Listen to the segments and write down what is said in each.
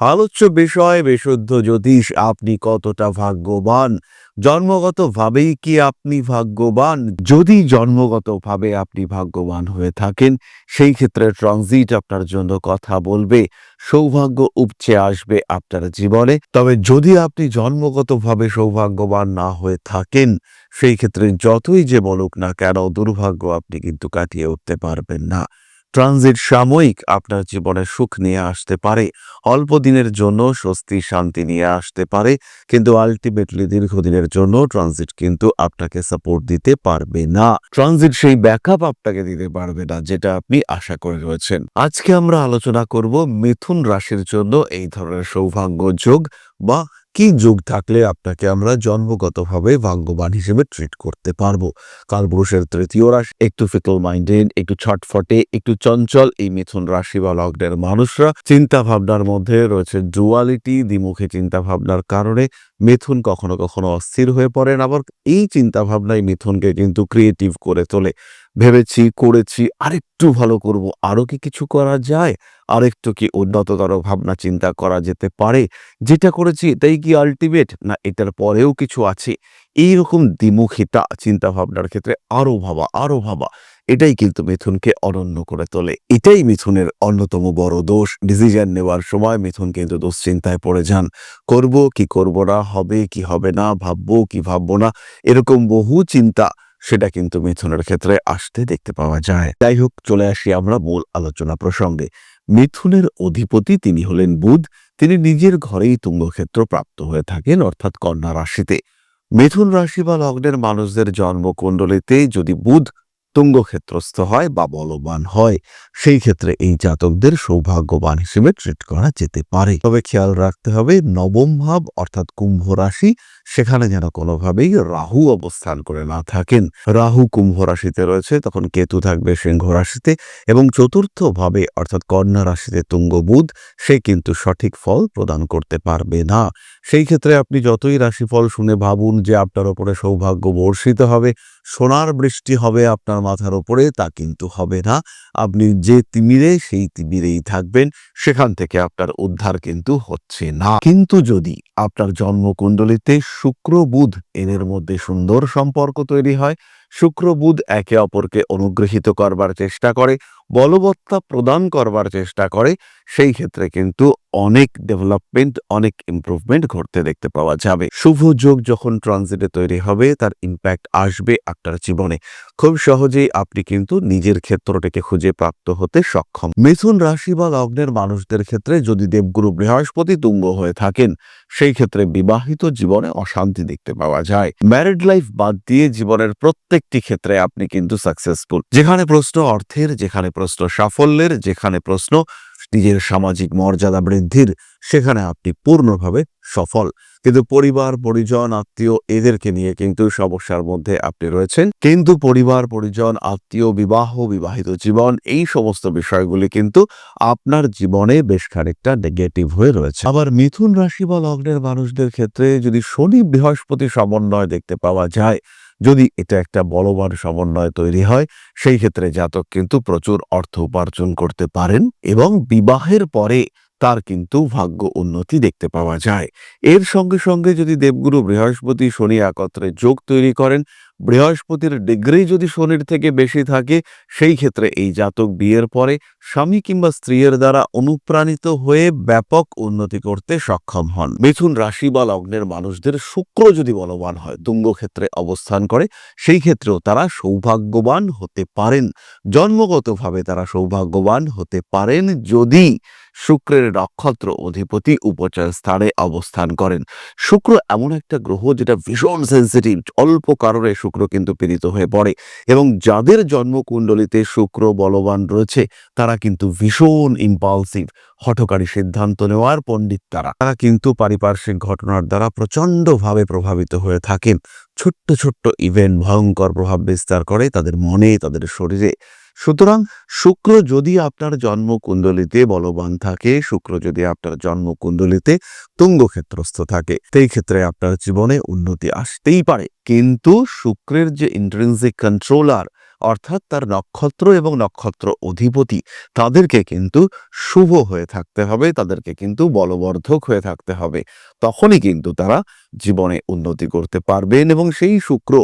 আলোচ্য বিষয়, বিশুদ্ধ জ্যোতিষ, আপনি কতটা ভাগ্যবান? জন্মগতভাবেই কি আপনি ভাগ্যবান? যদি জন্মগতভাবে আপনি ভাগ্যবান হয়ে থাকেন, সেই ক্ষেত্রে ট্রানজিট আপনার জন্য কথা বলবে, সৌভাগ্য উপচে আসবে আপনার জীবনে। তবে যদি আপনি জন্মগতভাবে সৌভাগ্যবান না হয়ে থাকেন, সেই ক্ষেত্রে যতই যে বলুক না কেন, দুর্ভাগ্য আপনি কিন্তু কাটিয়ে উঠতে পারবেন না। ট্রানজিট সাময়িক আপনার জীবনে সুখ নিয়ে আসতে পারে, অল্প দিনের জন্য স্বস্তি, শান্তি নিয়ে আসতে পারে, কিন্তু আলটিমেটলি দীর্ঘদিনের জন্য ট্রানজিট কিন্তু আপনাকে সাপোর্ট দিতে পারবে না। ট্রানজিট সেই ব্যাকআপ আপনাকে দিতে পারবে না, যেটা আপনি আশা করে রয়েছেন। আজকে আমরা আলোচনা করব মিথুন রাশির জন্য এই ধরনের সৌভাগ্য যোগ বা কি যোগ থাকলে আপনাকে আমরা জন্মগতভাবে ভাগ্যবান হিসেবে ট্রিট করতে পারব। কালপুরুষের তৃতীয় রাশি, একটু ফিকল মাইন্ডেড একটু ছটফটে, একটু চঞ্চল, এই মিথুন রাশি বা লগ্নের মানুষরা চিন্তা ভাবনার মধ্যে রয়েছে জুয়ালিটি দ্বিমুখী চিন্তা ভাবনার কারণে মিথুন কখনো কখনো অস্থির হয়ে পড়েন আবার এই চিন্তা ভাবনাই মিথুনকে কিন্তু ক্রিয়েটিভ করে তোলে। ভেবেছি, করেছি, আরেকটু ভালো করব। আরও কি কিছু করা যায়? আরেকটু কি উন্নততর ভাবনা চিন্তা করা যেতে পারে? যেটা করেছি এটাই কি আলটিমেট না এটার পরেও কিছু আছে? এইরকম দ্বিমুখিতা চিন্তা ভাবনার ক্ষেত্রে আরও ভাবা আরও ভাবা। এটাই কিন্তু মিথুনকে অনন্য করে তোলে। এটাই মিথুনের অন্যতম বড় দোষ। ডিসিশন নেওয়ার সময় মিথুন কিন্তু দুশ্চিন্তায় পড়ে যান। করব কি করব না? হবে কি হবে না? ভাববো কি ভাববো না? এরকম বহু চিন্তা সেটা কিন্তু মিথুনের ক্ষেত্রে আসতে দেখতে পাওয়া যায়। যাই হোক, চলে আসি আমরা মূল আলোচনা প্রসঙ্গে। মিথুনের অধিপতি তিনি হলেন বুধ। তিনি নিজের ঘরেই তুঙ্গক্ষেত্র প্রাপ্ত হয়ে থাকেন, অর্থাৎ কন্যা রাশিতে। মিথুন রাশি বা লগ্নের মানুষদের জন্মকুণ্ডলিতে যদি বুধ তুঙ্গক্ষেত্রস্থ হয় বা বলবান হয়। সেই ক্ষেত্রে এই জাতকদের সৌভাগ্যবান হিসেবে ট্রিট করা যেতে পারে। তবে খেয়াল রাখতে হবে, নবম ভাব অর্থাৎ কুম্ভ রাশি, সেখানে যেন কোনোভাবেই রাহু অবস্থান করে না থাকেন। রাহু কুম্ভ রাশিতে রয়েছে, তখন কেতু থাকবে সিংহ রাশিতে এবং চতুর্থ ভাবে অর্থাৎ কন্যা রাশিতে তুঙ্গ বুধ, সে কিন্তু সঠিক ফল প্রদান করতে পারবে না। সেই ক্ষেত্রে আপনি যতই রাশিফল শুনে ভাবুন যে আপনার ওপরে সৌভাগ্য বর্ষিত হবে, সোনার বৃষ্টি হবে আপনার মাথার ওপরে, তা কিন্তু হবে না। আপনি যে তিমিরে, সেই তিমিরেই থাকবেন। সেখান থেকে আপনার উদ্ধার কিন্তু হচ্ছে না। কিন্তু যদি আপনার জন্মকুণ্ডলিতে শুক্র, বুধ এদের মধ্যে সুন্দর সম্পর্ক তৈরি হয় শুক্র বুধ একে অপরকে অনুগ্রহিত করবার চেষ্টা করে, বলবত্তা প্রদান করবার চেষ্টা করে, সেই ক্ষেত্রে কিন্তু অনেক ডেভেলপমেন্ট অনেক ইমপ্রুভমেন্ট ঘটতে দেখতে পাওয়া যাবে। শুভ যোগ যখন ট্রানজিটে তৈরি হবে, তার ইম্প্যাক্ট আসবে আপনার জীবনে। খুব সহজেই আপনি কিন্তু নিজের ক্ষেত্রটিকে খুঁজে প্রাপ্ত হতে সক্ষম। মিথুন রাশি বা লগ্নের মানুষদের ক্ষেত্রে যদি দেবগুরু বৃহস্পতি তুঙ্গ হয়ে থাকেন সেই ক্ষেত্রে বিবাহিত জীবনে অশান্তি দেখতে পাওয়া যায়। ম্যারিড লাইফ বাদ দিয়ে জীবনের প্রত্যেকটি ক্ষেত্রে আপনি কিন্তু সাকসেসফুল যেখানে প্রশ্ন অর্থের, যেখানে প্রশ্ন সাফল্যের, যেখানে প্রশ্ন নিজের সামাজিক মর্যাদা বৃদ্ধির, সেখানে আপনি পূর্ণভাবে সফল। কিন্তু পরিবার, পরিজন, আত্মীয় এদেরকে নিয়ে কিন্তু সমস্যার মধ্যে আপনি রয়েছেন। কিন্তু পরিবার, পরিজন, আত্মীয়, বিবাহ, বিবাহিত জীবন, এই সমস্ত বিষয়গুলি কিন্তু আপনার জীবনে বেশ খানিকটা নেগেটিভ হয়ে রয়েছে। আবার মিথুন রাশি বা লগ্নের মানুষদের ক্ষেত্রে যদি শনি বৃহস্পতি সমন্বয় দেখতে পাওয়া যায় যদি এটা একটা বলবান সমন্বয় তৈরি হয়, সেই ক্ষেত্রে জাতক কিন্তু প্রচুর অর্থ উপার্জন করতে পারেন এবং বিবাহের পরে তার কিন্তু ভাগ্য উন্নতি দেখতে পাওয়া যায়। এর সঙ্গে সঙ্গে যদি দেবগুরু বৃহস্পতি শনি একত্রে যোগ তৈরি করেন বৃহস্পতির ডিগ্রি যদি শনির থেকে বেশি থাকে, সেই ক্ষেত্রে এই জাতক বিয়ের পরে স্বামী কিংবা স্ত্রীর দ্বারা অনুপ্রাণিত হয়ে ব্যাপক উন্নতি করতে সক্ষম হন। মিথুন রাশি বা লগ্নের মানুষদের শুক্র যদি বলবান হয় তুঙ্গ ক্ষেত্রে অবস্থান করে, সেই ক্ষেত্রেও তারা সৌভাগ্যবান হতে পারেন। জন্মগতভাবে তারা সৌভাগ্যবান হতে পারেন যদি শুক্রের নক্ষত্র অধিপতি উপচার স্থানে অবস্থান করেন। শুক্র এমন একটা গ্রহ যেটা ভীষণ সেন্সিটিভ অল্প কারণে শুক্র কিন্তু পীড়িত হয়ে পড়ে এবং যাদের জন্মকুণ্ডলিতে শুক্র বলবান রয়েছে, তারা কিন্তু ভীষণ ইম্পালসিভ হঠকারী সিদ্ধান্ত নেওয়ার পণ্ডিত তারা। তারা কিন্তু পারিপার্শ্বিক ঘটনার দ্বারা প্রচণ্ডভাবে প্রভাবিত হয়ে থাকেন। ছোট্ট ছোট্ট ইভেন্ট ভয়ঙ্কর প্রভাব বিস্তার করে তাদের মনে, তাদের শরীরে সুতরাং শুক্র যদি আপনার জন্মকুণ্ডলিতে বলবান থাকে, শুক্র যদি আপনার জন্মকুণ্ডলিতে তুঙ্গক্ষেত্রস্থ থাকে, সেই ক্ষেত্রে আপনার জীবনে উন্নতি আসতেই পারে। কিন্তু শুক্রের যে ইন্ট্রেন্সিক কন্ট্রোলার অর্থাৎ তার নক্ষত্র এবং নক্ষত্র অধিপতি, তাদেরকে কিন্তু শুভ হয়ে থাকতে হবে, তাদেরকে কিন্তু বলবর্ধক হয়ে থাকতে হবে। তখনই কিন্তু তারা জীবনে উন্নতি করতে পারবেন এবং সেই শুক্র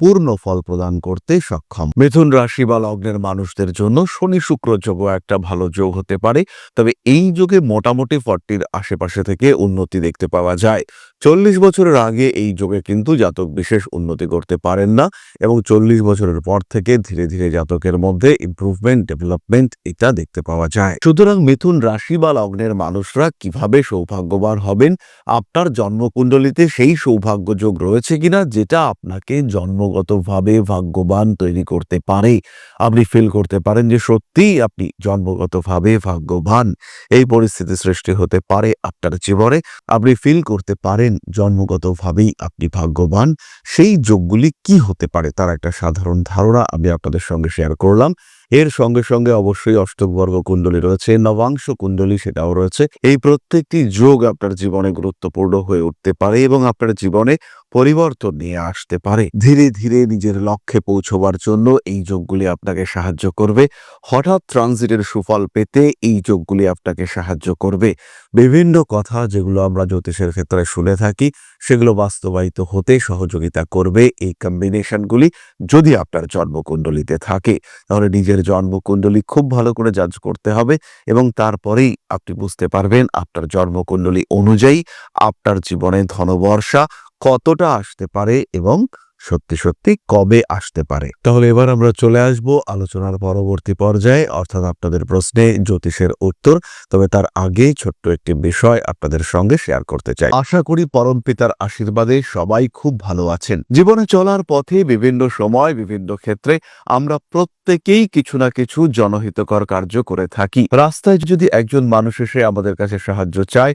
পূর্ণ ফল প্রদান করতে সক্ষম। মিথুন রাশি বা লগ্নের মানুষদের জন্য শনি শুক্র যোগ একটা ভালো যোগ হতে পারে। তবে এই যুগে মোটামুটি ফর্টির আশেপাশে থেকে উন্নতি দেখতে পাওয়া যায়। চল্লিশ বছরের আগে এই যোগে কিন্তু জাতক বিশেষ উন্নতি করতে পারেন না এবং চল্লিশ বছরের পর থেকে ধীরে ধীরে জাতকের মধ্যে ইমপ্রুভমেন্ট ডেভেলপমেন্ট এটা দেখতে পাওয়া যায়। সুতরাং মিথুন রাশি বা লগ্নের মানুষরা কীভাবে সৌভাগ্যবান হবেন? আপনার জন্মকুণ্ডলিতে সেই সৌভাগ্য যোগ রয়েছে কিনা? যেটা আপনাকে জন্মগতভাবে ভাগ্যবান তৈরি করতে পারে। আপনি ফিল করতে পারেন যে সত্যিই আপনি জন্মগতভাবে ভাগ্যবান। এই পরিস্থিতি সৃষ্টি হতে পারে আপনার জীবনে। আপনি ফিল করতে পারেন জন্মগতভাবেই আপনি ভাগ্যবান। সেই যোগগুলি কি হতে পারে তার একটা সাধারণ ধারণা আমি আপনাদের সঙ্গে শেয়ার করলাম। এর সঙ্গে সঙ্গে অবশ্যই অষ্টবর্গ কুণ্ডলী রয়েছে, নবাংশ কুণ্ডলী সেটাও রয়েছে। এই প্রত্যেকটি যোগ আপনার জীবনে গুরুত্বপূর্ণ হয়ে উঠতে পারে এবং আপনার জীবনে পরিবর্তন নিয়ে আসতে পারে। ধীরে ধীরে নিজের লক্ষ্যে পৌঁছবার জন্য এই যোগগুলি আপনাকে সাহায্য করবে। হঠাৎ ট্রানজিটের সুফল পেতে এই যোগগুলি আপনাকে সাহায্য করবে। বিভিন্ন কথা যেগুলো আমরা জ্যোতিষের ক্ষেত্রে শুনে থাকি, সেগুলো বাস্তবায়িত হতে সহযোগিতা করবে। এই কম্বিনেশনগুলি যদি আপনার জন্মকুণ্ডলিতে থাকে, তাহলে নিজের জন্মকুণ্ডলী খুব ভালো করে জাজ করতে হবে এবং তারপরেই আপনি বুঝতে পারবেন আপনার জন্মকুণ্ডলী অনুযায়ী আপনার জীবনে ধনবর্ষা কতটা আসতে পারে এবং সত্যি সত্যি কবে আসতে পারে? তাহলে এবার আমরা চলে আসব আলোচনার পরবর্তী পর্যায়ে, অর্থাৎ আপনাদের প্রশ্নে জ্যোতিষের উত্তর, তবে তার আগে ছোট্ট একটি বিষয় আপনাদের সঙ্গে শেয়ার করতে চাই। আশা করি পরম পিতার আশীর্বাদে সবাই খুব ভালো আছেন। জীবনে চলার পথে বিভিন্ন সময়, বিভিন্ন ক্ষেত্রে আমরা প্রত্যেকেই কিছু না কিছু জনহিতকর কার্য করে থাকি। রাস্তায় যদি একজন মানুষ এসে আমাদের কাছে সাহায্য চায়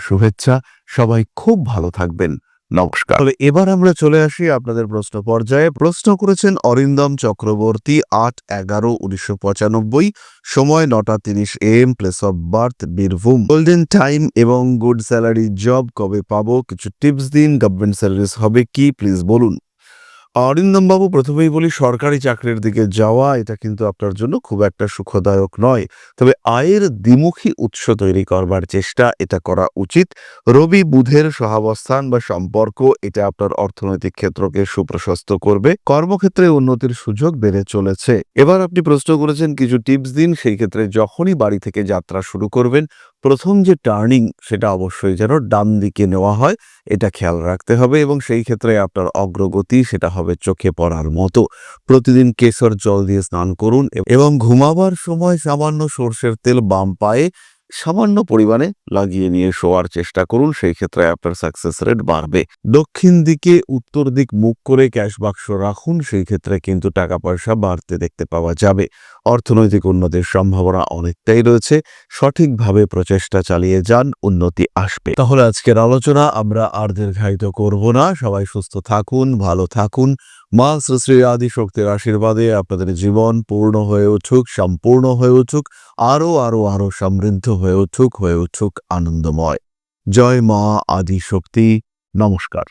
শুভেচ্ছা। সবাই খুব ভালো থাকবেন। নমস্কার। তবে এবার আমরা চলে আসি আপনাদের প্রশ্ন পর্যায়ে। প্রশ্ন করেছেন অরিন্দম চক্রবর্তী, আট এগারো উনিশশো পঁচানব্বই, সময় নটা তিরিশ AM place of birth Birbhum. Golden time এবং গুড স্যালারি জব কবে পাবো? কিছু টিপস দিন গভর্নমেন্ট স্যালারিস হবে কি? প্লিজ বলুন। অরিন্দম বাবু প্রথমেই বলি, সরকারি চাকরির দিকে যাওয়া, এটা কিন্তু আপনার জন্য খুব একটা সুখদায়ক নয়। তবে আয়ের দ্বিমুখী উৎস তৈরি করবার চেষ্টা এটা করা উচিত। রবি বুধের সহাবস্থান বা সম্পর্ক, এটা আপনার অর্থনৈতিক ক্ষেত্রকে সুপ্রশস্ত করবে। কর্মক্ষেত্রে উন্নতির সুযোগ বেড়ে চলেছে। এবার আপনি প্রশ্ন করেছেন, কিছু টিপস দিন, সেই ক্ষেত্রে যখনই বাড়ি থেকে যাত্রা শুরু করবেন, প্রথম যে টার্নিং, সেটা অবশ্যই যেন ডান দিকে নেওয়া হয়, এটা খেয়াল রাখতে হবে এবং সেই ক্ষেত্রে আপনার অগ্রগতি সেটা হবে চোখে পড়ার মতো। প্রতিদিন কেশর জল দিয়ে স্নান করুন এবং ঘুমাবার সময় সামান্য সর্ষের তেল বাম পায়ে সামান্য পরিমাণে লাগিয়ে নিয়ে শোয়ার চেষ্টা করুন, সেই ক্ষেত্রে আপনার সাকসেস রেট বাড়বে। দক্ষিণ দিকে উত্তর দিক মুখ করে ক্যাশ বাক্স রাখুন, সেই ক্ষেত্রে কিন্তু টাকা পয়সা বাড়তে দেখতে পাওয়া যাবে। অর্থনৈতিক উন্নতির সম্ভাবনা অনেকটাই রয়েছে, সঠিকভাবে প্রচেষ্টা চালিয়ে যান, উন্নতি আসবে। তাহলে আজকের আলোচনা আমরা আর দীর্ঘায়িত করব না। সবাই সুস্থ থাকুন, ভালো থাকুন মা শ্রী শ্রী আদি শক্তির আশীর্বাদে আপনাদের জীবন পূর্ণ হয়ে উঠুক, সম্পূর্ণ হয়ে উঠুক আরও আরও আরও সমৃদ্ধ হয়ে উঠুক হয়ে উঠুক আনন্দময়। জয় মা আদি শক্তি নমস্কার